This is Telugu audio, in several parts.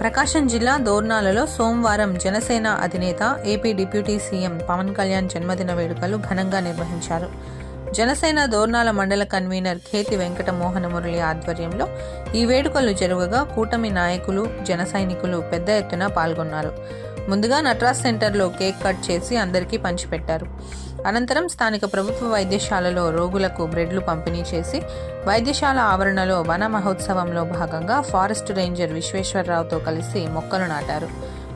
ప్రకాశం జిల్లా దోర్నాలలో సోమవారం జనసేన అధినేత AP deputy CM Pawan Kalyan జన్మదిన వేడుకలు ఘనంగా నిర్వహించారు. జనసేన దోర్నాల మండల కన్వీనర్ ఖేతి వెంకటమోహన మురళి ఆధ్వర్యంలో ఈ వేడుకలు జరుగగా కూటమి నాయకులు జన సైనికులు పెద్ద ఎత్తున పాల్గొన్నారు. ముందుగా నట్రాజ్ సెంటర్లో కేక్ కట్ చేసి అందరికీ పంచిపెట్టారు. అనంతరం స్థానిక ప్రభుత్వ వైద్యశాలలో రోగులకు బ్రెడ్లు పంపిణీ చేసి వైద్యశాల ఆవరణలో వన మహోత్సవంలో భాగంగా ఫారెస్ట్ రేంజర్ విశ్వేశ్వరరావుతో కలిసి మొక్కలు నాటారు.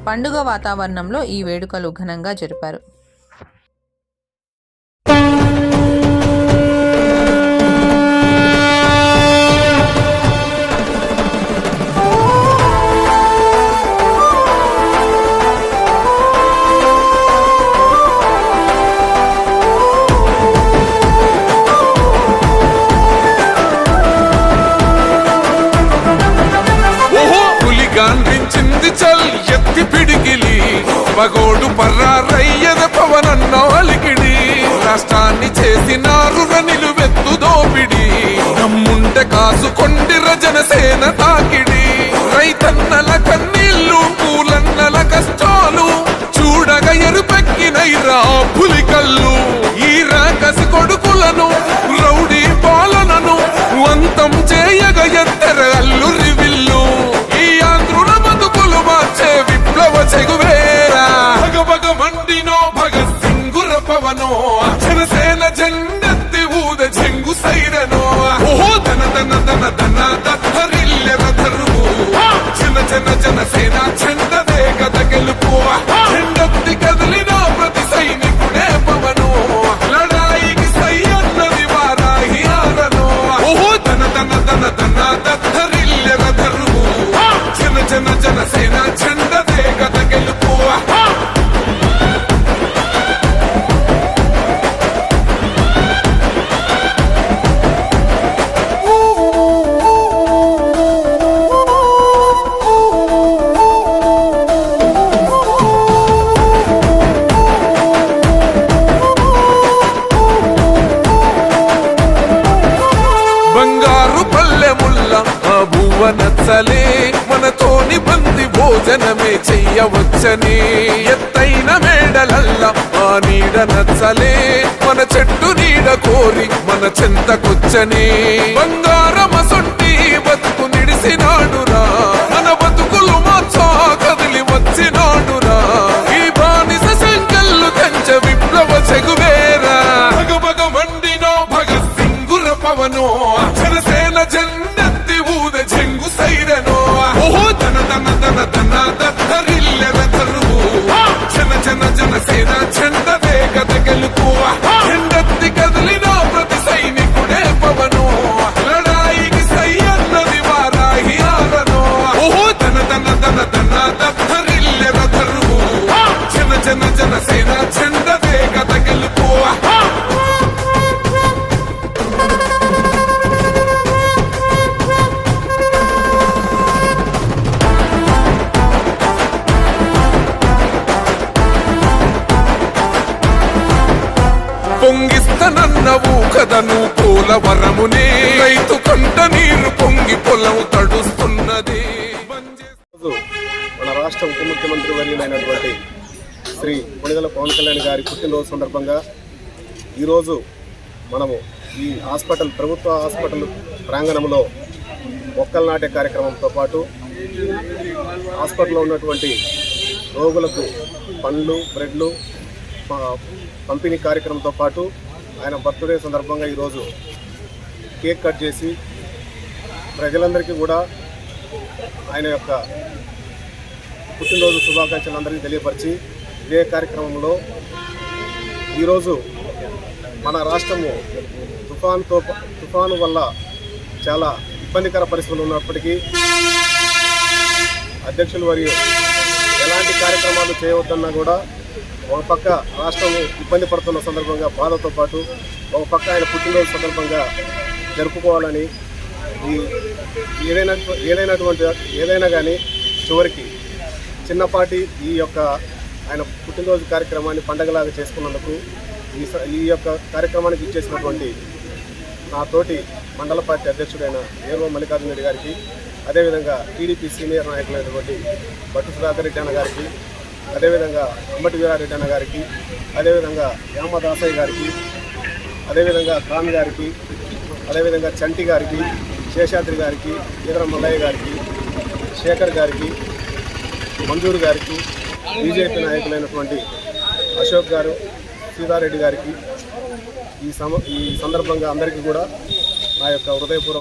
పండుగ వాతావరణంలో ఈ వేడుకలు ఘనంగా జరిపారు. పగోడు పర్రారయ్యద పవనన్న అలికిడి. రాష్ట్రాన్ని చేసినారు నిలువెత్తు దోపిడి. నమ్ముంటే కాసుకొండిర జనసేన తాకిడి. రైతన్నల కన్నీళ్ళు పూల ఆ నచ్చలే మనతోని బంది భోజనమే చెయ్యవచ్చని. ఎత్తైన మేడలల్ల ఆ నీడ నచ్చలే మన చెట్టు నీడ కోరి మన చెంతకొచ్చని. బంగారమసొంటి బతుకు నిడిసినాడురా మన బతుకులు మార్చా కదిలి వచ్చినాడురా. ఈ బానిస సంకల్లు తెంచ విప్లవ చెగువేరా. భగ భగ మండినో భగ సింగుర పవనో. పొంగిస్తనన్నవు కదను పోలవరమునే రైతు కంట నీరు పొంగి పొలం తడుస్తున్నది. రోజు మన రాష్ట్ర ఉప ముఖ్యమంత్రి వర్యులైనటువంటి శ్రీ కొణిదల పవన్ కళ్యాణ్ గారి పుట్టినరోజు సందర్భంగా ఈరోజు మనము ఈ హాస్పిటల్ ప్రభుత్వ హాస్పిటల్ ప్రాంగణంలో మొక్కలు నాటే కార్యక్రమంతో పాటు హాస్పిటల్లో ఉన్నటువంటి రోగులకు పండ్లు బ్రెడ్లు పంపిణీ కార్యక్రమంతో పాటు ఆయన బర్త్డే సందర్భంగా ఈరోజు కేక్ కట్ చేసి ప్రజలందరికీ కూడా ఆయన యొక్క పుట్టినరోజు శుభాకాంక్షలు అందరికీ తెలియపరిచి ఇదే కార్యక్రమంలో ఈరోజు మన రాష్ట్రము తుఫాన్తో తుఫాను వల్ల చాలా ఇబ్బందికర పరిస్థితులు ఉన్నప్పటికీ అధ్యక్షులు మరియు ఎలాంటి కార్యక్రమాలు చేయవద్దన్నా కూడా ఒక పక్క రాష్ట్రం ఇబ్బంది పడుతున్న సందర్భంగా బాధతో పాటు ఒక పక్క ఆయన పుట్టినరోజు సందర్భంగా జరుపుకోవాలని ఈ ఏదైనా ఏదైనటువంటి ఏదైనా కానీ చివరికి చిన్నపాటి ఈ యొక్క ఆయన పుట్టినరోజు కార్యక్రమాన్ని పండగలాగా చేసుకున్నందుకు ఈ స- ఈ యొక్క కార్యక్రమానికి ఇచ్చేసినటువంటి నా తోటి మండల పార్టీ అధ్యక్షుడైన ఏర్వ మల్లికార్జున రెడ్డి గారికి అదేవిధంగా టీడీపీ సీనియర్ నాయకులైనటువంటి భట్టు సుధాకర్ రెడ్డి అన్న గారికి అదేవిధంగా అమ్మటి వీరారెడ్డి అన్న గారికి అదేవిధంగా యామదాసయ్య గారికి అదేవిధంగా ఖాన్ గారికి అదేవిధంగా చంటి గారికి శేషాద్రి గారికి ఈదర మల్లయ్య గారికి శేఖర్ గారికి మంజూరు గారికి బీజేపీ నాయకులైనటువంటి అశోక్ గారు సీతారెడ్డి గారికి ఈ సమ ఈ సందర్భంగా అందరికీ కూడా నా యొక్క హృదయపూర్వక